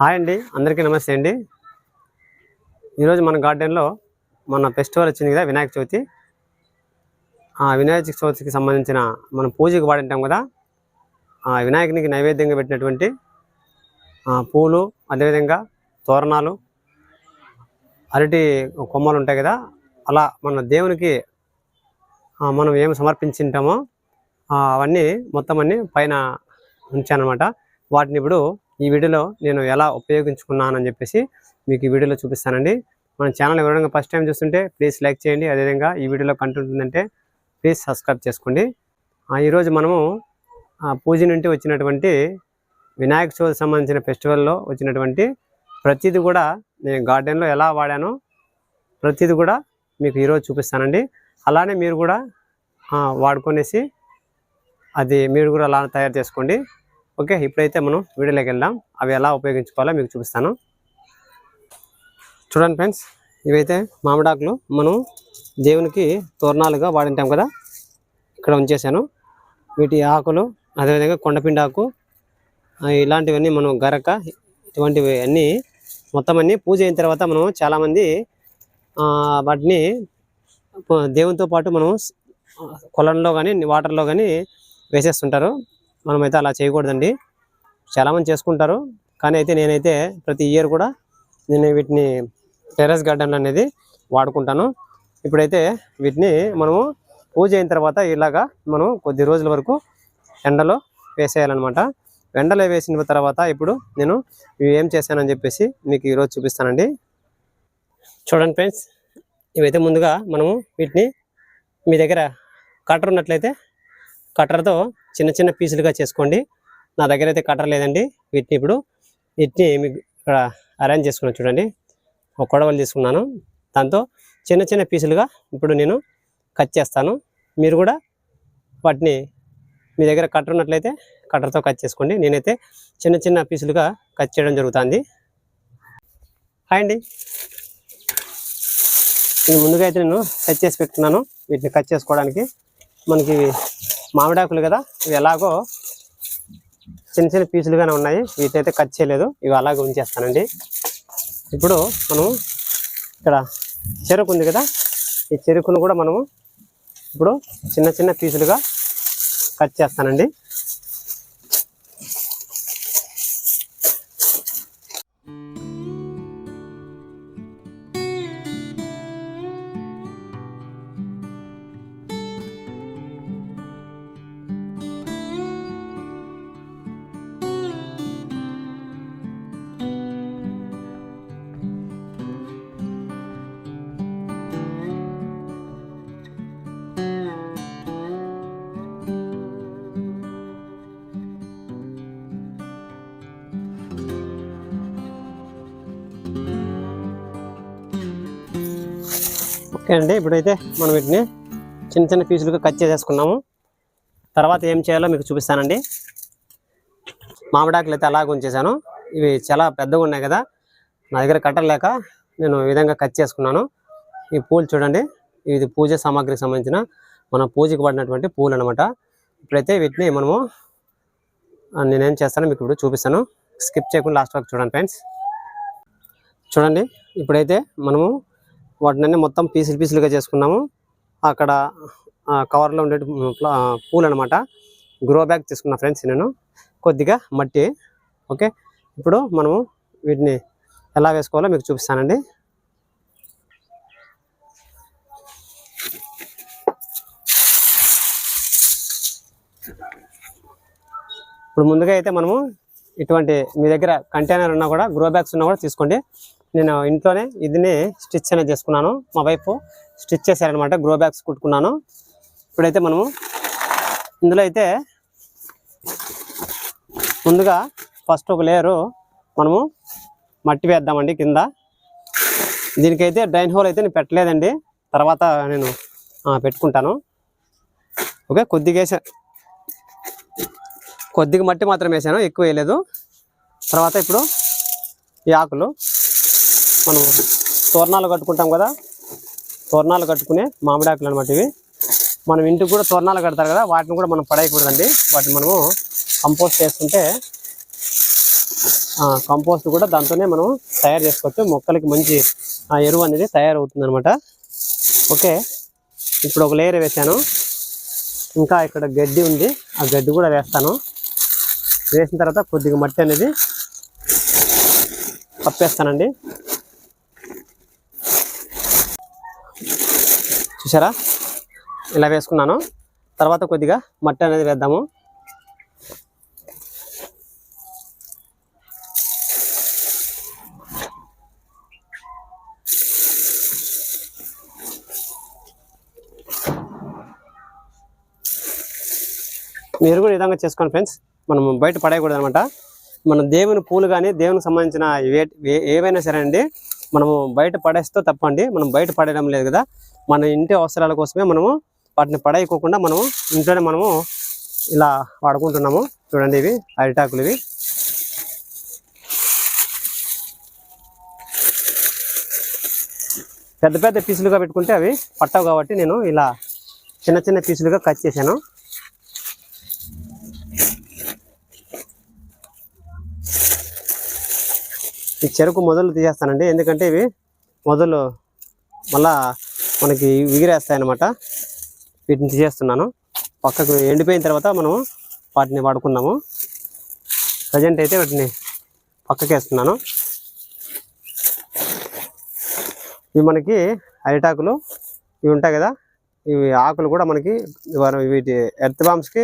Hi అండి అందరికీ నమస్తే అండి. ఈరోజు మన గార్డెన్లో మన ఫెస్టివల్ వచ్చింది కదా వినాయక చవితి. ఆ వినాయక చవితికి సంబంధించిన మనం పూజకి వాడింటాం కదా ఆ వినాయకునికి నైవేద్యంగా పెట్టినటువంటి పూలు అదేవిధంగా తోరణాలు అరటి కొమ్మలు ఉంటాయి కదా అలా మన దేవునికి మనం ఏమి సమర్పించింటామో అవన్నీ మొత్తం అన్ని పైన ఉంచానమాట. వాటిని ఇప్పుడు ఈ వీడియోలో నేను ఎలా ఉపయోగించుకున్నానని చెప్పేసి మీకు ఈ వీడియోలో చూపిస్తానండి. మన ఛానల్ ఎవరైనా ఫస్ట్ టైం చూస్తుంటే ప్లీజ్ లైక్ చేయండి. అదేవిధంగా ఈ వీడియోలో కంటెంట్ ఉందంటే ప్లీజ్ సబ్స్క్రైబ్ చేసుకోండి. ఆ, ఈరోజు మనము పూజ నుండి వచ్చినటువంటి వినాయక చవితి సంబంధించిన ఫెస్టివల్లో వచ్చినటువంటి ప్రతిదీ కూడా నేను గార్డెన్లో ఎలా వాడానో ప్రతిదీ కూడా మీకు ఈరోజు చూపిస్తానండి. అలానే మీరు కూడా వాడుకొనేసి అది మీరు కూడా అలా తయారు చేసుకోండి. ఓకే ఇప్పుడైతే మనం వీడియోలోకి వెళ్దాం. అవి ఎలా ఉపయోగించుకోవాలో మీకు చూపిస్తాను. చూడండి ఫ్రెండ్స్ ఇవైతే మామిడాకులు మనం దేవునికి తోరణాలుగా వాడింటాం కదా ఇక్కడ ఉంచేసాను వీటి ఆకులు అదేవిధంగా కొండపిండి ఆకు ఇలాంటివన్నీ మనం గరక ఇటువంటివి అన్నీ మొత్తం అన్నీ పూజ అయిన తర్వాత మనం చాలామంది వాటిని దేవునితో పాటు మనం కొలంలో కానీ వాటర్లో కానీ వేసేస్తుంటారు. మనమైతే అలా చేయకూడదండి. చాలామంది చేసుకుంటారు. కానీ అయితే నేనైతే ప్రతి ఇయర్ కూడా నేను వీటిని టెర్రస్ గార్డెన్ అనేది వాడుకుంటాను. ఇప్పుడైతే వీటిని మనము పూజ అయిన తర్వాత ఇలాగా మనం కొద్ది రోజుల వరకు ఎండలో వేసేయాలన్నమాట. ఎండలో వేసిన తర్వాత ఇప్పుడు నేను ఏం చేశానని చెప్పేసి మీకు ఈరోజు చూపిస్తానండి. చూడండి ఫ్రెండ్స్ ఇవైతే ముందుగా మనము వీటిని మీ దగ్గర కట్టర్ ఉన్నట్లయితే కట్టర్తో చిన్న చిన్న పీసులుగా చేసుకోండి. నా దగ్గర అయితే కట్టర్ లేదండి. వీటిని ఇప్పుడు వీటిని మీకు ఇక్కడ అరేంజ్ చేసుకున్నాను చూడండి. ఒక కొడవలు తీసుకున్నాను. దాంతో చిన్న చిన్న పీసులుగా ఇప్పుడు నేను కట్ చేస్తాను. మీరు కూడా వాటిని మీ దగ్గర కట్టర్ ఉన్నట్లయితే కట్టర్తో కట్ చేసుకోండి. నేనైతే చిన్న చిన్న పీసులుగా కట్ చేయడం జరుగుతుంది. హాయ్ అండి. నేను ముందుగా అయితే నేను కట్ చేసి పెట్టుకున్నాను. వీటిని కట్ చేసుకోవడానికి మనకి మామిడాకులు కదా ఇవి ఎలాగో చిన్న చిన్న పీసులుగానే ఉన్నాయి. వీటైతే కట్ చేయలేదు. ఇవి అలాగే ఉంచేస్తానండి. ఇప్పుడు మనం ఇక్కడ చెరుకు ఉంది కదా ఈ చెరుకును కూడా మనము ఇప్పుడు చిన్న చిన్న పీసులుగా కట్ చేస్తానండి. ఓకే అండి ఇప్పుడైతే మనం వీటిని చిన్న చిన్న పీసులుగా కట్ చేసేసుకున్నాము. తర్వాత ఏం చేయాలో మీకు చూపిస్తానండి. మామిడాకులు అయితే అలాగ ఉంచేసాను ఇవి చాలా పెద్దగా ఉన్నాయి కదా నా దగ్గర కట్టలేక నేను ఈ విధంగా కట్ చేసుకున్నాను. ఈ పూలు చూడండి ఇది పూజ సామాగ్రికి సంబంధించిన మన పూజకి పడినటువంటి పూలు అనమాట ఇప్పుడైతే వీటిని మనము నేనేం చేస్తానో మీకు ఇప్పుడు చూపిస్తాను. స్కిప్ చేయకుండా లాస్ట్ వరకు చూడండి ఫ్రెండ్స్. చూడండి ఇప్పుడైతే మనము వాటిని మొత్తం పీసులు పీసులుగా చేసుకున్నాము. అక్కడ కవర్లో ఉండే ప్లా- పూలు అనమాట గ్రో బ్యాగ్ తీసుకున్నా ఫ్రెండ్స్ నేను. కొద్దిగా మట్టి. ఓకే? ఇప్పుడు మనము వీటిని ఎలా వేసుకోవాలో మీకు చూపిస్తానండి. ఇప్పుడు ముందుగా అయితే మనము ఇటువంటి మీ దగ్గర కంటైనర్ ఉన్నా కూడా గ్రో బ్యాగ్స్ ఉన్నా కూడా తీసుకోండి. నేను ఇంట్లోనే ఇదిని స్టిచ్ అనేది చేసుకున్నాను. మా వైపు స్టిచ్ చేశారనమాట గ్రో బ్యాగ్స్ కుట్టుకున్నాను. ఇప్పుడైతే మనము ఇందులో అయితే ముందుగా ఫస్ట్ ఒక లేయరు మనము మట్టి వేద్దామండి కింద. దీనికైతే డ్రైన్ హోల్ అయితే నేను పెట్టలేదండి. తర్వాత నేను పెట్టుకుంటాను. ఓకే కొద్దిగా వేసా. కొద్దిగా మట్టి మాత్రం వేసాను ఎక్కువ వేయలేదు. తర్వాత ఇప్పుడు ఈ ఆకులు మనం తోరణాలు కట్టుకుంటాం కదా? తోరణాలు కట్టుకునే మామిడాకులు అనమాట ఇవి. మనం ఇంటికి కూడా తోరణాలు కడతారు కదా? వాటిని కూడా మనం పడేయకూడదండి. వాటిని మనము కంపోస్ట్ చేసుకుంటే కంపోస్ట్ కూడా దాంతోనే మనం తయారు చేసుకోవచ్చు. మొక్కలకి మంచి ఆ, ఎరువు అనేది తయారవుతుంది అనమాట ఓకే. ఇప్పుడు ఒక లేయర్ వేసాను ఇంకా ఇక్కడ గడ్డి ఉంది. ఆ గడ్డి కూడా వేస్తాను. వేసిన తర్వాత కొద్దిగా మట్టి అనేది కప్పేస్తానండి. చూసారా? ఇలా వేసుకున్నాను. తర్వాత కొద్దిగా మట్టి అనేది వేద్దాము. మీరు కూడా ఈ విధంగా చేసుకోండి ఫ్రెండ్స్. మనం బయట పడేయకూడదు అనమాట మన దేవుని పూలు కానీ దేవునికి సంబంధించిన ఏ- ఏ- ఏవైనా సరే అండి మనము బయట పడేస్తే తప్పండి. మనం బయట పడేయడం లేదు కదా. మన ఇంటి అవసరాల కోసమే మనము వాటిని పడేయకోకుండా మనము ఇంట్లోనే మనము ఇలా వాడుకుంటున్నాము. చూడండి ఇవి అరిటాకులు ఇవి. పెద్ద పెద్ద పీసులుగా పెట్టుకుంటే అవి పట్టవు కాబట్టి నేను ఇలా చిన్న చిన్న పీసులుగా కట్ చేశాను. ఈ చెరుకు మొదలు తీసేస్తానండి. ఎందుకంటే ఇవి మొదలు మళ్ళా మనకి విగిరేస్తాయి అన్నమాట వీటిని తీసేస్తున్నాను. పక్కకు ఎండిపోయిన తర్వాత మనము వాటిని వాడుకుందాము. ప్రజెంట్ అయితే వాటిని పక్కకి వేస్తున్నాను ఇవి మనకి అరిటాకులు ఇవి ఉంటాయి కదా. ఇవి ఆకులు కూడా మనకి వీటి ఎర్త్ బాంబ్స్కి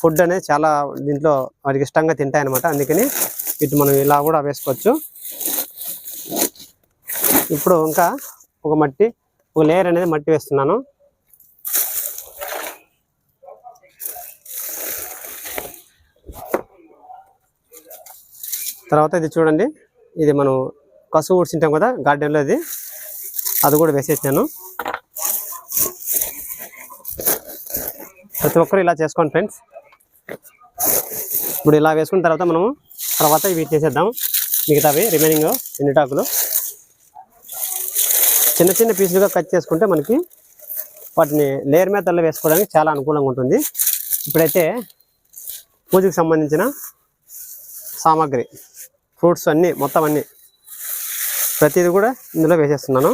ఫుడ్ అనేది చాలా దీంట్లో వాటికి ఇష్టంగా తింటాయి అనమాట అందుకని వీటి మనం ఇలా కూడా వేసుకోవచ్చు. ఇప్పుడు ఇంకా ఒక మట్టి ఒక లేయర్ అనేది మట్టి వేస్తున్నాను. తర్వాత ఇది చూడండి ఇది మనం కసువు ఊడ్చింటాం కదా గార్డెన్లో ఇది. అది కూడా వేసేసాను. ప్రతి ఒక్కరు ఇలా చేసుకోండి ఫ్రెండ్స్. ఇప్పుడు ఇలా వేసుకున్న తర్వాత మనము తర్వాత ఇవి చేసేద్దాం. మిగతావి రిమైనింగ్ ఎండుటాకులు చిన్న చిన్న పీసులుగా కట్ చేసుకుంటే మనకి వాటిని లేయర్ మీద తల్ల వేసుకోవడానికి చాలా అనుకూలంగా ఉంటుంది. ఇప్పుడైతే పూజకు సంబంధించిన సామాగ్రి ఫ్రూట్స్ అన్నీ మొత్తం అన్నీ ప్రతిదీ కూడా ఇందులో వేసేస్తున్నాను.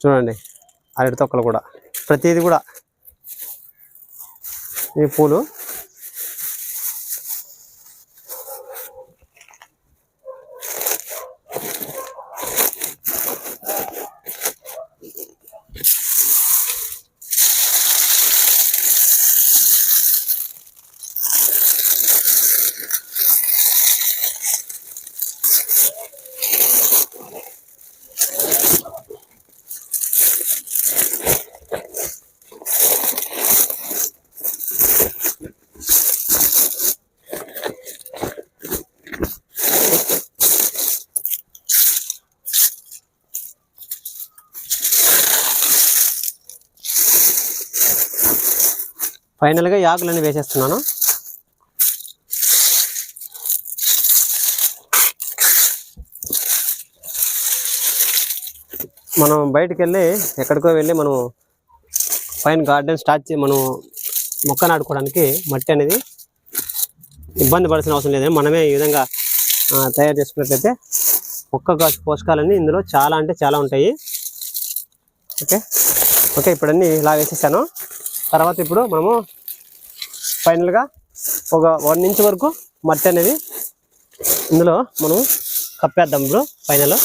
చూడండి అరటి తొక్కలు కూడా ప్రతిదీ కూడా ఈ పూలు ఫైనల్గా ఈ ఆకులన్నీ వేసేస్తున్నాను. మనం బయటికి వెళ్ళి ఎక్కడికో వెళ్ళి మనం పైన గార్డెన్ స్టార్ట్ చే మనం మొక్క నాటుకోవడానికి మట్టి అనేది ఇబ్బంది పడాల్సిన అవసరం లేదు మనమే ఈ విధంగా తయారు చేసుకున్నట్లయితే మొక్క పోషకాలన్నీ ఇందులో చాలా అంటే చాలా ఉంటాయి. ఓకే? ఓకే ఇప్పుడన్నీ ఇలా వేసేసాను. తర్వాత ఇప్పుడు మనము ఫైనల్గా ఒక వన్ ఇంచ్ వరకు మట్టి అనేది ఇందులో మనం కప్పేద్దాం ఇప్పుడు ఫైనల్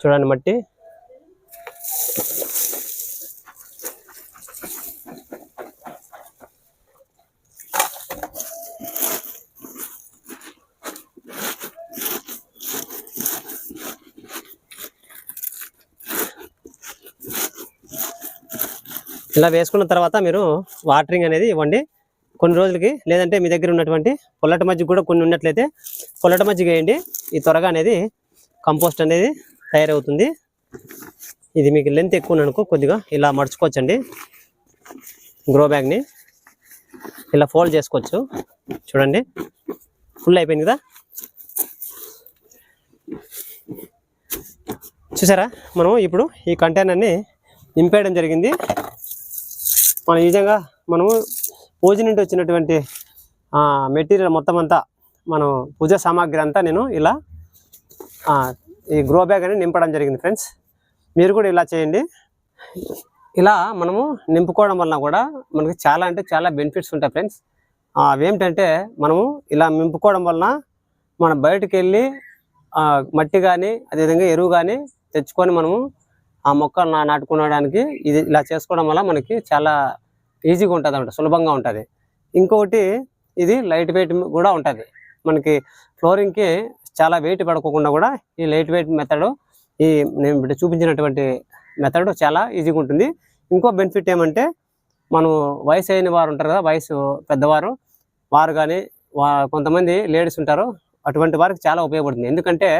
చూడండి మట్టి. ఇలా వేసుకున్న తర్వాత మీరు వాటరింగ్ అనేది ఇవ్వండి. కొన్ని రోజులకి లేదంటే మీ దగ్గర ఉన్నటువంటి పొల్లటి మజ్జిగ కూడా కొన్ని ఉన్నట్లయితే పొల్లటి మజ్జిగ వేయండి. ఈ త్వరగా అనేది కంపోస్ట్ అనేది తయారవుతుంది. ఇది మీకు లెంత్ ఎక్కువ అనుకో కొద్దిగా ఇలా మడుచుకోవచ్చండి. గ్రో బ్యాగ్ని ఇలా ఫోల్డ్ చేసుకోవచ్చు. చూడండి. ఫుల్ అయిపోయింది కదా? చూసారా? మనం ఇప్పుడు ఈ కంటైనర్ని నింపేయడం జరిగింది. మనం ఈ విధంగా మనము పూజ నుండి వచ్చినటువంటి మెటీరియల్ మొత్తం అంతా మనం పూజ సామాగ్రి అంతా నేను ఇలా ఈ గ్రో బ్యాగ్ అని నింపడం జరిగింది ఫ్రెండ్స్ మీరు కూడా ఇలా చేయండి. ఇలా మనము నింపుకోవడం వలన కూడా మనకి చాలా అంటే చాలా బెనిఫిట్స్ ఉంటాయి ఫ్రెండ్స్ అవేమిటంటే మనము ఇలా నింపుకోవడం వలన మనం బయటకు వెళ్ళి మట్టి కానీ అదేవిధంగా ఎరువు కానీ తెచ్చుకొని మనము ఆ మొక్క నాటుకునడానికి నాటుకోవడానికి ఇది ఇలా చేసుకోవడం వల్ల మనకి చాలా ఈజీగా ఉంటుంది అనమాట సులభంగా ఉంటుంది. ఇంకొకటి ఇది లైట్ వెయిట్ కూడా ఉంటుంది. మనకి ఫ్లోరింగ్కి చాలా వెయిట్ పడుకోకుండా కూడా ఈ లైట్ వెయిట్ మెథడు ఈ నేను ఇప్పుడు చూపించినటువంటి మెథడ్ చాలా ఈజీగా ఉంటుంది. ఇంకో బెనిఫిట్ ఏమంటే మనం వయసు అయిన వారు ఉంటారు కదా వయసు పెద్దవారు వారు కానీ వా కొంతమంది లేడీస్ ఉంటారు అటువంటి వారికి చాలా ఉపయోగపడుతుంది. ఎందుకంటే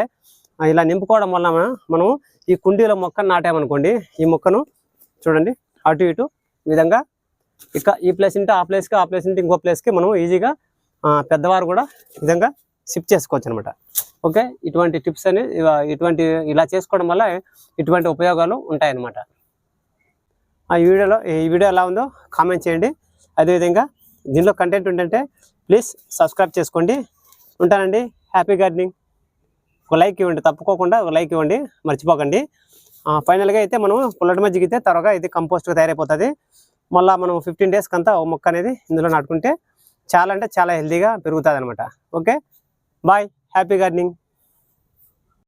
ఇలా నింపుకోవడం వల్ల మనం ఈ కుండీలో మొక్కను నాటామనుకోండి ఈ మొక్కను చూడండి అటు ఇటు ఈ విధంగా ఇక ఈ ప్లేస్ నుండి ఆ ప్లేస్కి ఆ ప్లేస్ నుండి ఇంకో ప్లేస్కి మనం ఈజీగా పెద్దవారు కూడా విధంగా షిఫ్ట్ చేసుకోవచ్చు అనమాట ఓకే? ఇటువంటి టిప్స్ అని ఇటువంటి ఇలా చేసుకోవడం వల్ల ఇటువంటి ఉపయోగాలు ఉంటాయన్నమాట. ఆ ఈ వీడియోలో ఈ వీడియో ఎలా ఉందో కామెంట్ చేయండి. అదేవిధంగా దీనిలో కంటెంట్ ఉంటే ప్లీజ్ సబ్స్క్రైబ్ చేసుకోండి. ఉంటానండి. హ్యాపీ గార్డెనింగ్ ఒక లైక్ ఇవ్వండి తప్పుకోకుండా ఒక లైక్ ఇవ్వండి మర్చిపోకండి. ఫైనల్గా అయితే మనం పుల్లటి మజ్జిగితే త్వరగా ఇది కంపోస్ట్గా తయారైపోతుంది. మళ్ళీ మనం ఫిఫ్టీన్ డేస్కి అంతా ఓ మొక్క అనేది ఇందులో నాటుకుంటే చాలా అంటే చాలా హెల్తీగా పెరుగుతుంది అనమాట ఓకే బాయ్ హ్యాపీ గార్డెనింగ్